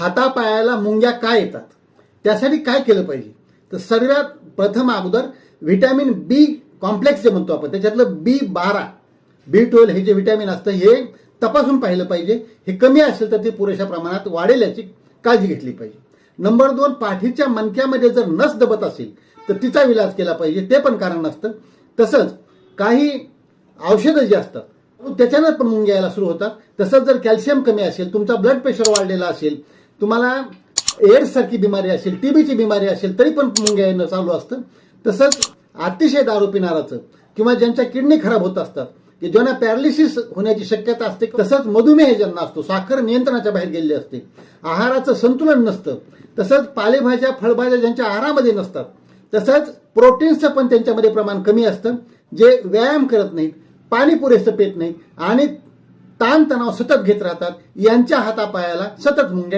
हातापायाला मुंग्या काय येतात? त्यासाठी काय केलं पाहिजे? तर सर्वात प्रथम अगोदर व्हिटॅमिन बी कॉम्प्लेक्स जे म्हणतो आपण त्याच्यातलं बी बारा बी ट्वेल्व हे जे व्हिटॅमिन असतं हे तपासून पाहिलं पाहिजे. हे कमी असेल तर ते पुरेशा प्रमाणात वाढेल याची काळजी घेतली पाहिजे. नंबर दोन पाठीच्या मणक्यामध्ये जर नस दबत असेल तर तिचा इलाज केला पाहिजे. ते पण कारण नसतं. तसंच काही औषधं जी असतात त्याच्यानं पण मुंग्या यायला सुरू होतात. तसंच जर कॅल्शियम कमी असेल तुमचा ब्लड प्रेशर वाढलेला असेल तुम्हाला एड्स सारखी बिमारी असेल टीबीची बिमारी असेल तरी पण मुंग्या येणं चालू असतं. तसंच अतिशय दारू पिणाराचं किंवा ज्यांच्या किडनी खराब होत असतात की ज्यांना पॅरालिसिस होण्याची शक्यता असते तसंच मधुमेह ज्यांना असतो साखर नियंत्रणाच्या बाहेर गेलेली असते आहाराचं संतुलन नसतं तसंच पालेभाज्या फळभाज्या ज्यांच्या आहारामध्ये नसतात तसंच प्रोटीन्सचं पण त्यांच्यामध्ये प्रमाण कमी असतं जे व्यायाम करत नाहीत पाणी पुरेसं पेत नाही आणि ताणतणाव सतत घेत राहतात यांच्या हातापायाला सतत मुंग्या